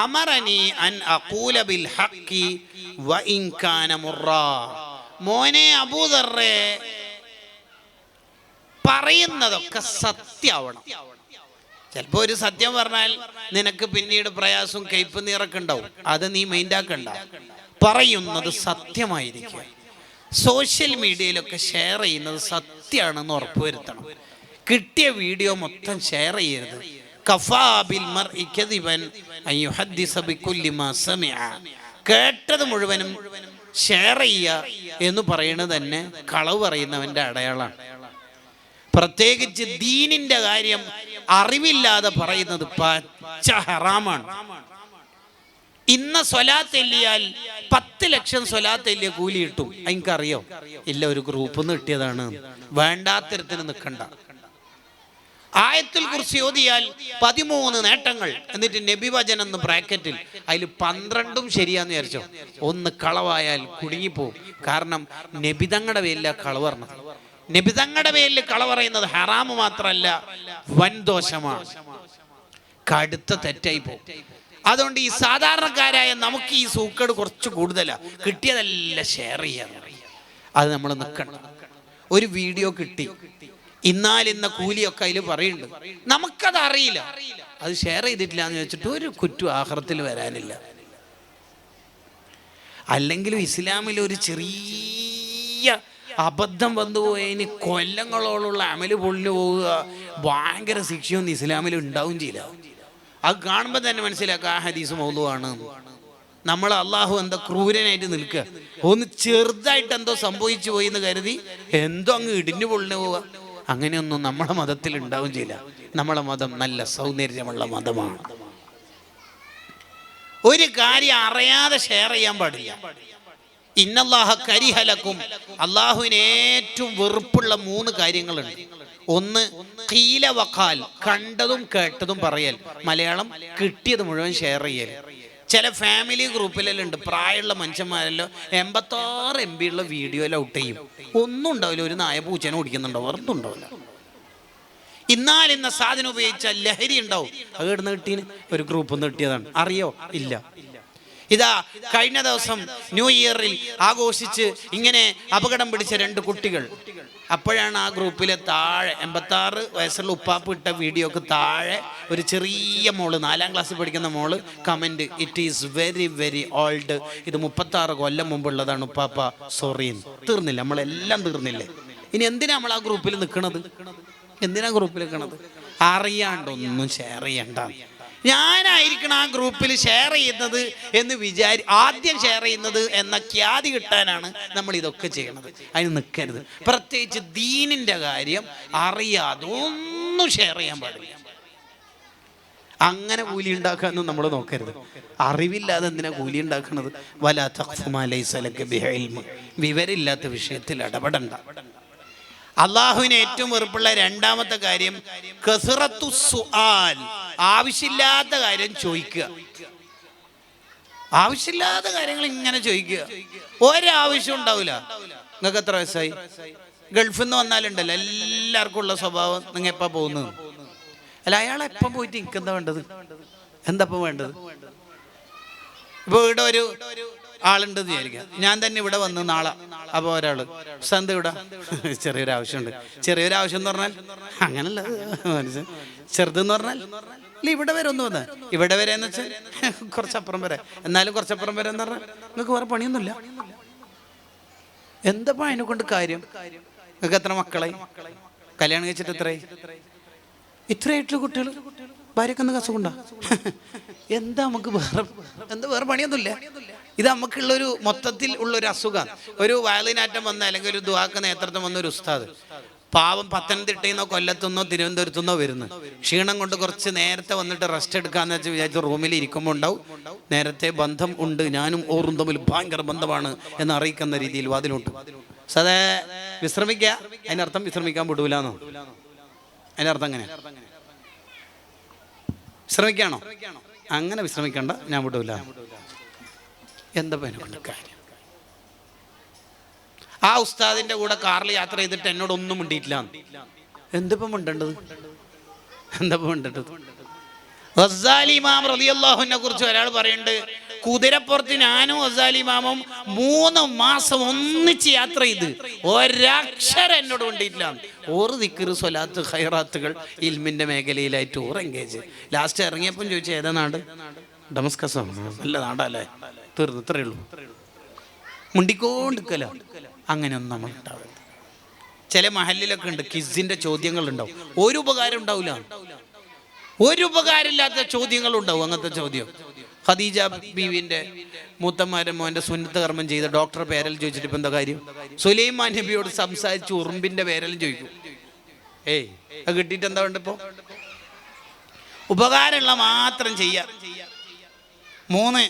അമറനി അൻ അഖൂല ബിൽ ഹഖി വ ഇൻ കാന മുറാ. മോനെ അബൂദറെ പറയുന്നതൊക്കെ സത്യമാവണം. ചിലപ്പോ ഒരു സത്യം പറഞ്ഞാൽ നിനക്ക് പിന്നീട് പ്രയാസവും കയ്പ് നീറൊക്കെ ഉണ്ടാവും. അത് നീ മൈൻഡാക്കണ്ട. പറയുന്നത് സത്യമായിരിക്കും സോഷ്യൽ മീഡിയയിലൊക്കെ ഷെയർ ചെയ്യുന്നത് സത്യമാണെന്ന് ഉറപ്പുവരുത്തണം കിട്ടിയ വീഡിയോ മൊത്തം ഷെയർ ചെയ്യരുത്. കഫാബിൽ മർ മർഇ കേട്ടത് മുഴുവനും ഷെയർ ചെയ്യുക എന്ന് പറയുന്നത് തന്നെ കളവ് പറയുന്നവന്റെ അടയാളാണ്. പ്രത്യേകിച്ച് ദീനിന്റെ കാര്യം അറിവില്ലാതെ പറയുന്നത് പച്ച ഹറാമാണ്. ഇന്ന സ്വലാത്ത് എല്ലിയാൽ പത്ത് ലക്ഷം സ്വലാത്ത് എല്ലിയ കൂലി കിട്ടും. എനിക്കറിയോ ഇല്ല ഒരു ഗ്രൂപ്പ് നിന്ന് കിട്ടിയതാണ്. വേണ്ടാത്തരത്തിന് നിൽക്കണ്ട ആയത്തിൽ കുറിച്ച് ഓതിയാൽ പതിമൂന്ന് നേട്ടങ്ങൾ എന്നിട്ട് നബിവചൻ എന്ന് ബ്രാക്കറ്റിൽ അതിൽ പന്ത്രണ്ടും ശരിയാന്ന് വിചാരിച്ചോ. ഒന്ന് കളവായാൽ കുടുങ്ങിപ്പോവും. കാരണം നബിതങ്ങളുടെ പേരില കളവ് പറഞ്ഞത്. നബിതങ്ങളുടെ പേരിൽ കള പറയുന്നത് ഹറാമ് മാത്രമല്ല വൻദോഷമാണ്. കടുത്ത തെറ്റായി പോകും അതുകൊണ്ട് ഈ സാധാരണക്കാരായ നമുക്ക് ഈ സൂക്കേട് കുറച്ച് കൂടുതലാണ് കിട്ടിയതെല്ലാം ഷെയർ ചെയ്യാൻ. അത് നമ്മൾ നിൽക്കണം ഒരു വീഡിയോ കിട്ടി. ഇന്നാലിന്ന കൂലിയൊക്കെ അതിൽ പറയുന്നുണ്ട്. നമുക്കത് അറിയില്ല. അത് ഷെയർ ചെയ്തിട്ടില്ല എന്ന് വെച്ചിട്ട് ഒരു കുറ്റം ആഹ്റത്തിൽ വരാനില്ല. അല്ലെങ്കിലും ഇസ്ലാമിൽ ഒരു ചെറിയ അബദ്ധം വന്നു പോയതിന് കൊല്ലങ്ങളോളമുള്ള അമൽ പൊളിഞ്ഞു പോവുക ഭയങ്കര ശിക്ഷയൊന്നും ഇസ്ലാമിൽ ഉണ്ടാവും ചെയ്യില്ല. അത് കാണുമ്പോൾ തന്നെ മനസ്സിലാക്കുക ആ ഹദീസ് മൗലുവാണ്. നമ്മൾ അള്ളാഹു എന്താ ക്രൂരനായിട്ട് നിൽക്കുക. ഒന്ന് ചെറുതായിട്ട് എന്തോ സംഭവിച്ചു പോയി എന്ന് കരുതി എന്തോ അങ്ങ് ഇടിഞ്ഞു പൊളിഞ്ഞു പോവുക. അങ്ങനെയൊന്നും നമ്മളെ മതത്തിൽ ഉണ്ടാവും ചെയ്യില്ല. നമ്മളെ മതം നല്ല സൗന്ദര്യമുള്ള മതമാണ്. ഒരു കാര്യം അറിയാതെ ഷെയർ ചെയ്യാൻ പാടില്ല. ഇന്നല്ലാഹ കരിഹലക്കും അള്ളാഹുവിന് ഏറ്റവും വെറുപ്പുള്ള മൂന്ന് കാര്യങ്ങളുണ്ട്. ഒന്ന് കീല കണ്ടതും കേട്ടതും പറയൽ. മലയാളം കിട്ടിയത് മുഴുവൻ ഷെയർ ചെയ്യൽ. ചില ഫാമിലി ഗ്രൂപ്പിലെല്ലാം ഉണ്ട് പ്രായമുള്ള മനുഷ്യന്മാരെല്ലാം എൺപത്താറ് എം ബി ഉള്ള വീഡിയോയിൽ ഔട്ട് ചെയ്യും. ഒന്നും ഉണ്ടാവില്ല. ഒരു നായ പൂച്ചനെ ഓടിക്കുന്നുണ്ടോ വെറുതെ ഉണ്ടാവില്ല. ഇന്നാൽ ഇന്ന സാധനം ഉപയോഗിച്ച ലഹരി ഉണ്ടാവും. അത് ഇടുന്ന കിട്ടീന്? ഒരു ഗ്രൂപ്പ് നിന്ന് കിട്ടിയതാണ്. അറിയോ? ഇല്ല. ഇതാ കഴിഞ്ഞ ദിവസം ന്യൂ ഇയറിൽ ആഘോഷിച്ച് ഇങ്ങനെ അപകടം പിടിച്ച രണ്ട് കുട്ടികൾ. അപ്പോഴാണ് ആ ഗ്രൂപ്പിലെ താഴെ എൺപത്താറ് വയസ്സുള്ള ഉപ്പാപ്പ് ഇട്ട വീഡിയോക്ക് താഴെ ഒരു ചെറിയ മോൾ നാലാം ക്ലാസ്സിൽ പഠിക്കുന്ന മോൾ comment it is very very old ഇത് മുപ്പത്താറ് കൊല്ലം മുമ്പുള്ളതാണ് ഉപ്പാപ്പ. സോറി തീർന്നില്ല. നമ്മളെല്ലാം തീർന്നില്ലേ? ഇനി എന്തിനാ നമ്മൾ ആ ഗ്രൂപ്പിൽ നിൽക്കുന്നത് എന്തിനാ ഗ്രൂപ്പിൽ നിൽക്കണത്? അറിയാണ്ടൊന്നും ഷെയർ ചെയ്യണ്ട. ഞാനായിരിക്കണം ആ ഗ്രൂപ്പിൽ ഷെയർ ചെയ്യുന്നത് എന്ന് വിചാരി ആദ്യം ഷെയർ ചെയ്യുന്നത് എന്ന ഖ്യാതി കിട്ടാനാണ് നമ്മൾ ഇതൊക്കെ ചെയ്യണത്. അതിന് നിൽക്കരുത് പ്രത്യേകിച്ച് ദീനിന്റെ കാര്യം അറിയാതെ ഒന്നും ഷെയർ ചെയ്യാൻ പാടില്ല. അങ്ങനെ കൂലി ഉണ്ടാക്കാനൊന്നും നമ്മൾ നോക്കരുത്. അറിവില്ലാതെ എന്തിനാ കൂലി ഉണ്ടാക്കുന്നത്. വിവരമില്ലാത്ത വിഷയത്തിൽ ഇടപെടണ്ട. അള്ളാഹുവിന് ഏറ്റവും വെറുപ്പുള്ള രണ്ടാമത്തെ കാര്യം കസറത്തു സുആൽ. ആവശ്യമില്ലാത്ത കാര്യം ചോദിക്കുക. ആവശ്യമില്ലാത്ത കാര്യങ്ങൾ ഇങ്ങനെ ചോദിക്കുക. ഒരാവശ്യം ഉണ്ടാവില്ല. നിങ്ങൾക്ക് എത്ര വയസ്സായി? ഗൾഫിൽ നിന്ന് വന്നാലുണ്ടല്ലോ. എല്ലാവർക്കും ഉള്ള സ്വഭാവം. നിങ്ങൾ എപ്പോൾ പോകുന്നത്? അല്ല അയാൾ എപ്പം പോയിട്ട് എനിക്ക് എന്താ വേണ്ടത്? എന്താ ഇപ്പം വേണ്ടത്? ഇപ്പോൾ ഇവിടെ ഒരു ആളുണ്ട് വിചാരിക്കാം ഞാൻ തന്നെ ഇവിടെ വന്ന് നാളെ. അപ്പോൾ ഒരാൾ സന്ത ഇവിടെ ചെറിയൊരു ആവശ്യമുണ്ട്. ചെറിയൊരു ആവശ്യം എന്ന് പറഞ്ഞാൽ അങ്ങനല്ല. മനസ്സിലായി ചെറുതെന്ന് പറഞ്ഞാൽ ഇല്ല ഇവിടെ വരെ ഒന്ന് വന്ന് ഇവിടെ വരെ എന്ന് വെച്ചാൽ കുറച്ചപ്പുറം വരെ. എന്നാലും കുറച്ചപ്പുറം വരെ എന്ന് പറഞ്ഞാൽ നിങ്ങൾക്ക് വേറെ പണിയൊന്നുമില്ല. എന്താ അതിനെ കൊണ്ട് കാര്യം? നിങ്ങൾക്ക് എത്ര മക്കളെ കല്യാണം കഴിച്ചിട്ട് എത്രയായി? ഇത്രയായിട്ടുള്ള കുട്ടികൾ ഭാര്യക്ക് ഒന്ന് കസുകൊണ്ടാ എന്താ നമുക്ക് വേറെ എന്താ വേറെ പണിയൊന്നുമില്ല. ഇത് നമുക്കുള്ളൊരു മൊത്തത്തിൽ ഉള്ളൊരു അസുഖം. ഒരു വയലിനാറ്റം വന്ന അല്ലെങ്കിൽ ഒരു ദുവാക്ക നേതൃത്വം വന്ന ഒരു ഉസ്താദ്. പാവം പത്തനംതിട്ടയിൽ നിന്നോ കൊല്ലത്തുനിന്നോ തിരുവനന്തപുരത്തുനിന്നോ വരുന്നു. ക്ഷീണം കൊണ്ട് കുറച്ച് നേരത്തെ വന്നിട്ട് റെസ്റ്റ് എടുക്കാന്ന് വെച്ച് വിചാരിച്ച് റൂമിൽ ഇരിക്കുമ്പോൾ ഉണ്ടാവും. നേരത്തെ ബന്ധം ഉണ്ട് ഞാനും ഓറും തമ്മിൽ ഭയങ്കര ബന്ധമാണ് എന്ന് അറിയിക്കുന്ന രീതിയിൽ വാതിലുണ്ട് സദേ വിശ്രമിക്കുക അതിനർത്ഥം വിശ്രമിക്കാൻ വിടൂലെന്നോ? അതിനർത്ഥം അങ്ങനെ വിശ്രമിക്കാണോ? അങ്ങനെ വിശ്രമിക്കണ്ട ഞാൻ വിടൂല. എന്താ കാര്യം? ആ ഉസ്താദിന്റെ കൂടെ കാറിൽ യാത്ര ചെയ്തിട്ട് എന്നോട് ഒന്നും മിണ്ടിയിട്ടില്ല എന്തിപ്പം മിണ്ടേണ്ടത്? എന്തപ്പം മിണ്ടേണ്ടത്? ഗസാലി ഇമാം റളിയല്ലാഹുവിനെ കുറിച്ച് ഒരാൾ പറയുന്നുണ്ട് കുതിരപ്പുറത്ത് ഞാനും ഗസാലി മൂന്ന് മാസം ഒന്നിച്ച് യാത്ര ചെയ്ത് ഒരക്ഷരം എന്നോട് കൊണ്ടിട്ടില്ല ഓറ് ദിക്കറ് സ്വലാത്ത് ഹൈറാത്തുകൾ ഇൽമിന്റെ മേഖലയിലായിട്ട് ഓർ എൻഗേജ് ലാസ്റ്റ് ഇറങ്ങിയപ്പം ചോദിച്ചു ഏതാ നാട്? ഡമസ്കസോ നല്ല നാടല്ലേ തീർന്നു ഇത്രയേ ഉള്ളൂ. മുണ്ടിക്കോണ്ടിക്കല അങ്ങനെയൊന്നും നമ്മൾ ഉണ്ടാവില്ല ചില മഹലിലൊക്കെ ഉണ്ട് കിസിന്റെ ചോദ്യങ്ങൾ ഉണ്ടാവും ഒരു ഉപകാരം ഉണ്ടാവില്ല ഒരു ഉപകാരമില്ലാത്ത ചോദ്യങ്ങൾ ഉണ്ടാവും അങ്ങനത്തെ ചോദ്യം. ഖദീജ ബീവിന്റെ മൂത്തമാരൻ മോന്റെ സുന്നത്ത് കർമ്മം ചെയ്ത ഡോക്ടർ പേരൽ ചോദിച്ചിട്ട് ഇപ്പൊ എന്താ കാര്യം? സുലൈമാൻ നബിയോട് സംസാരിച്ച് ഉറുമ്പിന്റെ പേരലും ചോദിക്കും. ഏയ് അത് കിട്ടിയിട്ട് എന്താ വേണ്ട ഇപ്പോ? ഉപകാരമുള്ള മാത്രം ചെയ്യാം. മൂന്ന്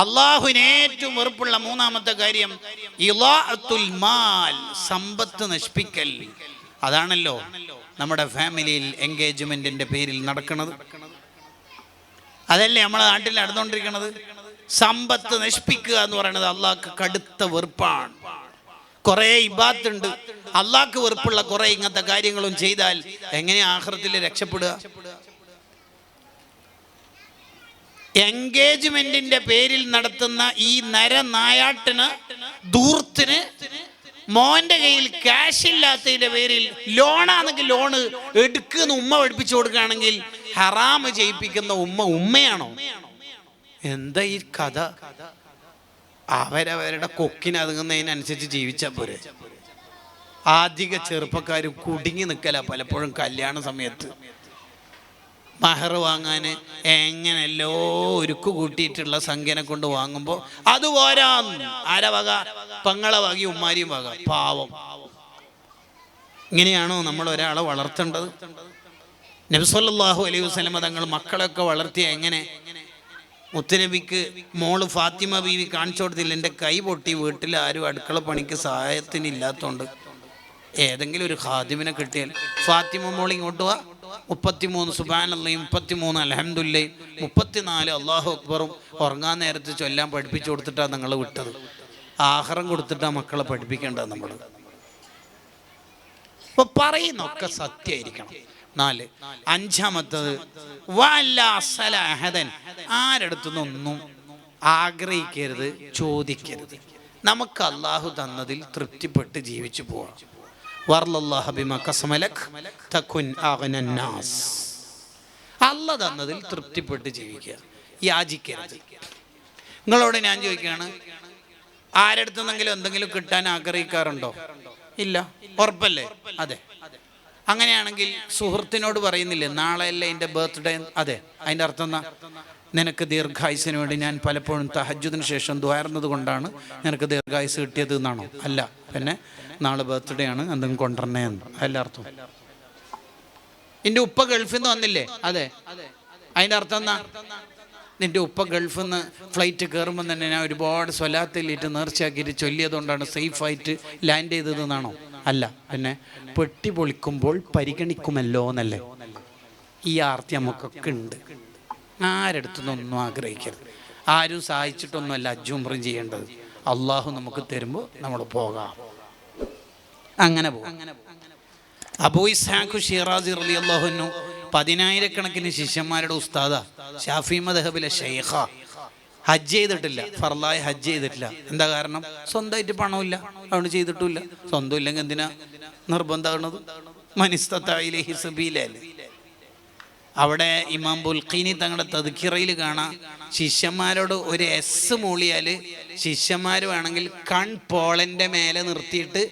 അള്ളാഹുവിന് ഏറ്റവും വെറുപ്പുള്ള മൂന്നാമത്തെ കാര്യം മാൽ സമ്പത്ത് നശിപ്പിക്കൽ. അതാണല്ലോ നമ്മുടെ ഫാമിലിയിൽ എൻഗേജ്മെന്റിന്റെ പേരിൽ നടക്കുന്നത്. അതല്ലേ നമ്മുടെ നാട്ടിൽ നടന്നുകൊണ്ടിരിക്കുന്നത്? സമ്പത്ത് നശിപ്പിക്കുക എന്ന് പറയുന്നത് അള്ളാഹ്ക്ക് കടുത്ത വെറുപ്പാണ്. കുറെ ഇബാത്തുണ്ട് അള്ളാഹ്ക്ക് വെറുപ്പുള്ള കുറെ ഇങ്ങനത്തെ കാര്യങ്ങളും ചെയ്താൽ എങ്ങനെ ആഹ്റത്തിൽ രക്ഷപ്പെടുക? എൻഗേജ്മെന്റിന്റെ പേരിൽ നടത്തുന്ന ഈ നരനായാട്ടിന് ദൂർത്തിന് മോന്റെ കയ്യിൽ ക്യാഷ് ഇല്ലാത്തതിന്റെ പേരിൽ ലോണാണെങ്കിൽ ലോണ് എടുക്കുന്ന ഉമ്മ പഠിപ്പിച്ചു കൊടുക്കുകയാണെങ്കിൽ ഹറാമ് ചെയ്യിപ്പിക്കുന്ന ഉമ്മ ഉമ്മയാണോ? എന്താ ഈ കഥ? അവരവരുടെ കൊക്കിനതുങ്ങുന്നതിനനുസരിച്ച് ജീവിച്ച പോരെ. ആധിക ചെറുപ്പക്കാരും കുടുങ്ങി നിൽക്കല പലപ്പോഴും കല്യാണ സമയത്ത്. മഹർ വാങ്ങാൻ എങ്ങനെയല്ലോ ഒരുക്ക് കൂട്ടിയിട്ടുള്ള സംഖ്യനെ കൊണ്ട് വാങ്ങുമ്പോൾ അത് പോരാ ആര വക പങ്ങളെ വകി ഉമ്മാരിയും വക. പാവം. ഇങ്ങനെയാണോ നമ്മൾ ഒരാളെ വളർത്തേണ്ടത്? നബ്സല്ലാഹു അലൈഹി വസ്ലമ തങ്ങൾ മക്കളൊക്കെ വളർത്തിയ എങ്ങനെ? മുത്തനബിക്ക് മോൾ ഫാത്തിമ ബീവി കാണിച്ചു കൊടുത്തില്ല. എന്റെ കൈ പൊട്ടി വീട്ടിൽ ആരും അടുക്കള പണിക്ക് സഹായത്തിന് ഇല്ലാത്തതുകൊണ്ട് ഏതെങ്കിലും ഒരു ഖാദിമിനെ കിട്ടിയാൽ. ഫാത്തിമ മോൾ ഇങ്ങോട്ട് വാ. മുപ്പത്തിമൂന്ന് സുബാനല്ലയും മുപ്പത്തിമൂന്ന് അലഹമുല്ലയും മുപ്പത്തിനാല് അള്ളാഹു അക്ബറും ഉറങ്ങാൻ നേരത്തെ ചൊല്ലാൻ പഠിപ്പിച്ചു കൊടുത്തിട്ടാണ് നിങ്ങൾ വിട്ടത്. ആഹാരം കൊടുത്തിട്ടാണ് മക്കളെ പഠിപ്പിക്കേണ്ടത് നമ്മൾ ഇപ്പൊ പറയുന്നൊക്കെ സത്യമായിരിക്കണം. നാല് അഞ്ചാമത്തത് വല്ല അസല അഹദൻ ആരടുത്തുനിന്നൊന്നും ആഗ്രഹിക്കരുത് ചോദിക്കരുത്. നമുക്ക് അള്ളാഹു തന്നതിൽ തൃപ്തിപ്പെട്ട് ജീവിച്ചു പോവാം. അല്ല തന്നതിൽ തൃപ്തിപ്പെട്ട് ജീവിക്കുക. യാചിക്കരുത്. നിങ്ങളോട് ഞാൻ ചോദിക്കുകയാണ് ആരടുത്തുനിന്നെങ്കിലും എന്തെങ്കിലും കിട്ടാൻ ആഗ്രഹിക്കാറുണ്ടോ? ഇല്ല. ഉറപ്പല്ലേ? അതെ. അങ്ങനെയാണെങ്കിൽ സുഹൃത്തിനോട് പറയുന്നില്ലേ നാളെയല്ലേ എന്റെ ബർത്ത്ഡേ? അതെ. അതിന്റെ അർത്ഥം എന്നാ നിനക്ക് ദീർഘായുസിന് വേണ്ടി ഞാൻ പലപ്പോഴും തഹജുദിന് ശേഷം ദ്വാരുന്നത് കൊണ്ടാണ് നിനക്ക് ദീർഘായുസ് കിട്ടിയത് എന്നാണോ? അല്ല. പിന്നെ നാളെ ബർത്ത്ഡേ ആണ് എന്തെങ്കിലും കൊണ്ടുവരണേ എന്ന്. അല്ല അർത്ഥം നിന്റെ ഉപ്പ ഗൾഫിൽ നിന്ന് വന്നില്ലേ? അതെ. അതിന്റെ അർത്ഥം എന്നാ നിന്റെ ഉപ്പ ഗൾഫിൽ നിന്ന് ഫ്ലൈറ്റ് കയറുമ്പോൾ തന്നെ ഞാൻ ഒരുപാട് സ്വലാത്തിലിട്ട് നേർച്ചയാക്കിയിട്ട് ചൊല്ലിയതുകൊണ്ടാണ് സേഫായിട്ട് ലാൻഡ് ചെയ്തതെന്നാണോ അല്ല. പിന്നെ പെട്ടി പൊളിക്കുമ്പോൾ പരിഗണിക്കുമല്ലോ എന്നല്ലേ? ഈ ആർത്തി നമുക്കൊക്കെ ഉണ്ട്. ആരടുത്തുനിന്നൊന്നും ആഗ്രഹിക്കരുത്. ആരും സഹായിച്ചിട്ടൊന്നുമല്ല അജുംറം ചെയ്യേണ്ടത്. അള്ളാഹു നമുക്ക് തരുമ്പോൾ നമ്മൾ പോകാം. അങ്ങനെ പോകും. അബൂ പതിനായിരക്കണക്കിന് ശിഷ്യന്മാരുടെ ഉസ്താദ ഷാഫി മദഹബിലെ ഷെയ്ഖ ഹജ്ജ് ചെയ്തിട്ടില്ല. ഫർലായ ഹജ്ജ് ചെയ്തിട്ടില്ല. എന്താ കാരണം? സ്വന്തമായിട്ട് പണമില്ല അതുകൊണ്ട് ചെയ്തിട്ടില്ല സ്വന്തം ഇല്ലെങ്കിൽ എന്തിനാ നിർബന്ധമാണത് മനിസ്തത്തായിലെ ഹിസബീലല്ലേ അവിടെ ഇമാം ബുൽഖീനി തങ്ങളുടെ തതുക്കിറയിൽ കാണാം. ശിഷ്യന്മാരോട് ഒരു എസ് മൂളിയാൽ ശിഷ്യന്മാർ വേണമെങ്കിൽ കൺ പോളന്റെ മേലെ നിർത്തിയിട്ട്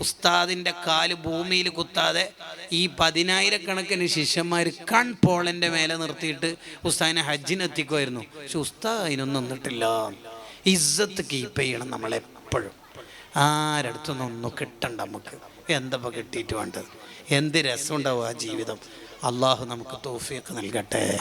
ഉസ്താദിന്റെ കാൽ ഭൂമിയിൽ കുത്താതെ ഈ പതിനായിരക്കണക്കിന് ശിഷ്യന്മാർ കൺ പോളന്റെ മേലെ നിർത്തിയിട്ട് ഉസ്താദിനെ ഹജ്ജിന് എത്തിക്കുമായിരുന്നു. പക്ഷെ ഉസ്താദ് അതിനൊന്നും നിന്നിട്ടില്ല. ഇസ്സത്ത് കീപ്പ് ചെയ്യണം നമ്മളെപ്പോഴും. ആരടുത്തൊന്നും ഒന്നും കിട്ടണ്ട നമുക്ക്. എന്തപ്പോൾ കിട്ടിയിട്ട് വേണ്ടത്? എന്ത് രസമുണ്ടാവും ആ ജീവിതം. അള്ളാഹു നമുക്ക് തോഫീക്ക് നൽകട്ടെ.